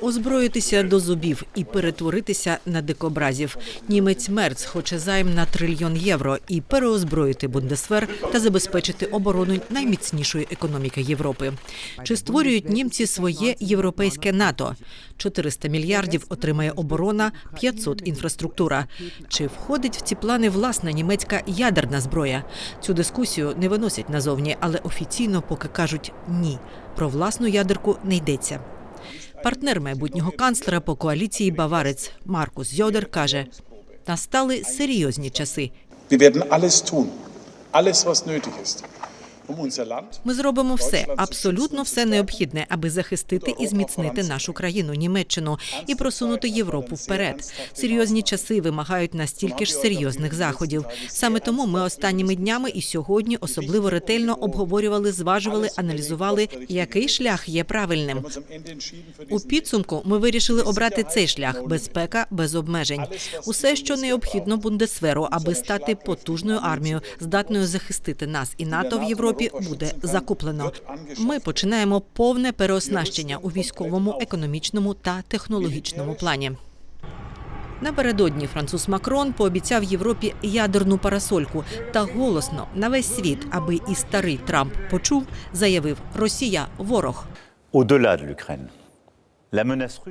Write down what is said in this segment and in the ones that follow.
Озброїтися до зубів і перетворитися на дикобразів. Німець Мерц хоче займ на трильйон євро і переозброїти Бундесвер та забезпечити оборону найміцнішої економіки Європи. Чи створюють німці своє європейське НАТО? 400 мільярдів отримає оборона, 500 – інфраструктура. Чи входить в ці плани власна німецька ядерна зброя? Цю дискусію не виносять назовні, але офіційно поки кажуть ні. Про власну ядерку не йдеться. Партнер майбутнього канцлера по коаліції Баварець Маркус Йодер каже: настали серйозні часи. Um Ми зробимо все, абсолютно все необхідне, аби захистити і зміцнити нашу країну, Німеччину, і просунути Європу вперед. Серйозні часи вимагають настільки ж серйозних заходів. Саме тому ми останніми днями і сьогодні особливо ретельно обговорювали, зважували, аналізували, який шлях є правильним. У підсумку ми вирішили обрати цей шлях безпека без обмежень. Усе, що необхідно Бундесверу, аби стати потужною армією, здатною захистити нас і НАТО в Європі, буде закуплено. Ми починаємо повне переоснащення у військовому, економічному та технологічному плані. Напередодні француз Макрон пообіцяв Європі ядерну парасольку та голосно на весь світ, аби і старий Трамп почув, заявив: Росія ворог.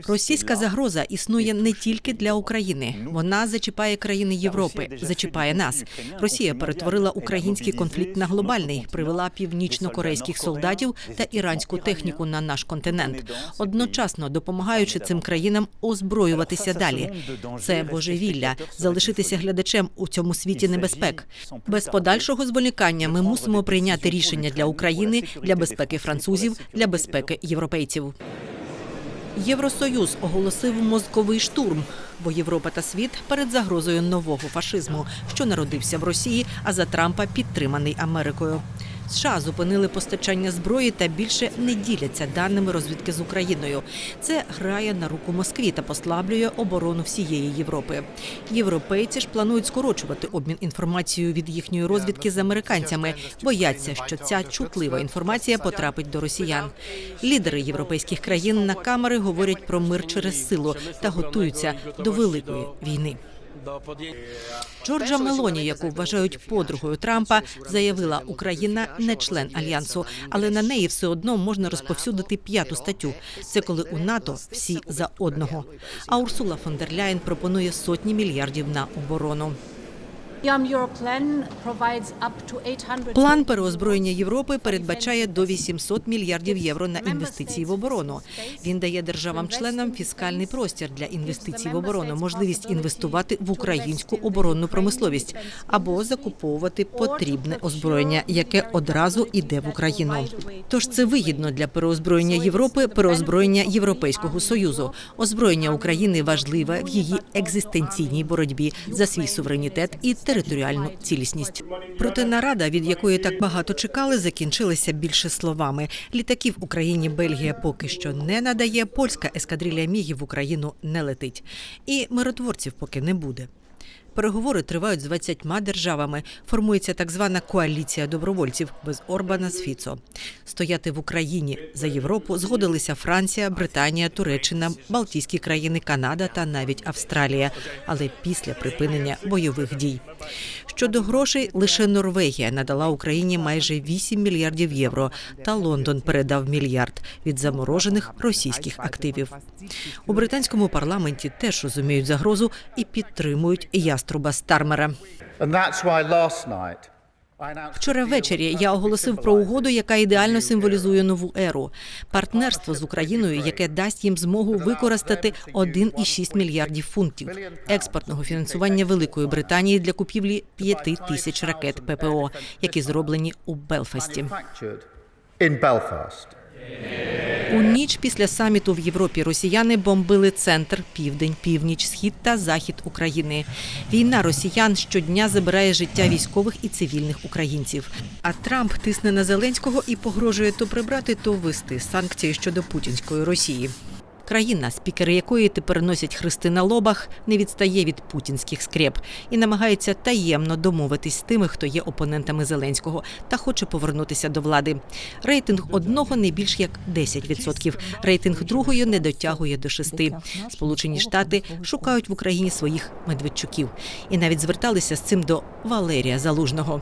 Російська загроза існує не тільки для України. Вона зачіпає країни Європи, зачіпає нас. Росія перетворила український конфлікт на глобальний, привела північно-корейських солдатів та іранську техніку на наш континент, одночасно допомагаючи цим країнам озброюватися далі. Це божевілля залишитися глядачем у цьому світі небезпек. Без подальшого зволікання ми мусимо прийняти рішення для України, для безпеки французів, для безпеки європейців. Євросоюз оголосив мозковий штурм, бо Європа та світ перед загрозою нового фашизму, що народився в Росії, а за Трампа підтриманий Америкою. США зупинили постачання зброї та більше не діляться даними розвідки з Україною. Це грає на руку Москві та послаблює оборону всієї Європи. Європейці ж планують скорочувати обмін інформацією від їхньої розвідки з американцями. Бояться, що ця чутлива інформація потрапить до росіян. Лідери європейських країн на камери говорять про мир через силу та готуються до великої війни. Джорджа Мелоні, яку вважають подругою Трампа, заявила, Україна не член альянсу, але на неї все одно можна розповсюдити п'яту статтю. Це коли у НАТО всі за одного. А Урсула фон дер Ляєн пропонує сотні мільярдів на оборону. План переозброєння Європи передбачає до 800 мільярдів євро на інвестиції в оборону. Він дає державам-членам фіскальний простір для інвестицій в оборону, можливість інвестувати в українську оборонну промисловість або закуповувати потрібне озброєння, яке одразу йде в Україну. Тож це вигідно для переозброєння Європи, переозброєння Європейського союзу. Озброєння України важливе в її екзистенційній боротьбі за свій суверенітет і територіальну цілісність. Проте нарада, від якої так багато чекали, закінчилася більше словами. Літаків Україні Бельгія поки що не надає. Польська ескадрилля мігів в Україну не летить. І миротворців поки не буде. Переговори тривають з 20 державами. Формується так звана коаліція добровольців без Орбана з Фіцо. Стояти в Україні за Європу згодилися Франція, Британія, Туреччина, Балтійські країни, Канада та навіть Австралія. Але після припинення бойових дій. Щодо грошей, лише Норвегія надала Україні майже 8 мільярдів євро, та Лондон передав мільярд від заморожених російських активів. У британському парламенті теж розуміють загрозу і підтримують яструба Стармера. Вчора ввечері я оголосив про угоду, яка ідеально символізує нову еру партнерство з Україною, яке дасть їм змогу використати 1,6 мільярдів фунтів експортного фінансування Великої Британії для купівлі 5 тисяч ракет ППО, які зроблені у Белфасті. У ніч після саміту в Європі росіяни бомбили центр, південь, північ, схід та захід України. Війна росіян щодня забирає життя військових і цивільних українців. А Трамп тисне на Зеленського і погрожує то прибрати, то ввести санкції щодо путінської Росії. Країна, спікери якої тепер носять хрести на лобах, не відстає від путінських скреп і намагається таємно домовитись з тими, хто є опонентами Зеленського та хоче повернутися до влади. Рейтинг одного не більш як 10%. Рейтинг другої не дотягує до 6%. Сполучені Штати шукають в Україні своїх Медведчуків і навіть зверталися з цим до Валерія Залужного.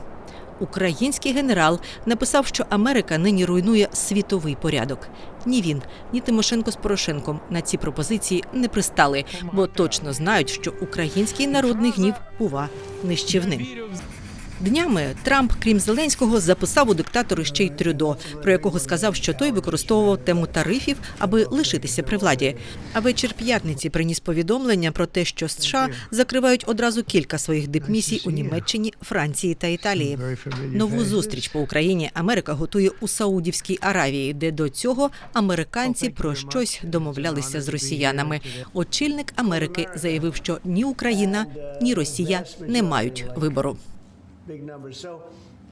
Український генерал написав, що Америка нині руйнує світовий порядок. Ні він, ні Тимошенко з Порошенком на ці пропозиції не пристали, бо точно знають, що український народний гнів бува нищівним. Днями Трамп, крім Зеленського, записав у диктатори ще й Трюдо, про якого сказав, що той використовував тему тарифів, аби лишитися при владі. А вечір п'ятниці приніс повідомлення про те, що США закривають одразу кілька своїх дипмісій у Німеччині, Франції та Італії. Нову зустріч по Україні Америка готує у Саудівській Аравії, де до цього американці про щось домовлялися з росіянами. Очільник Америки заявив, що ні Україна, ні Росія не мають вибору. Big numbers. So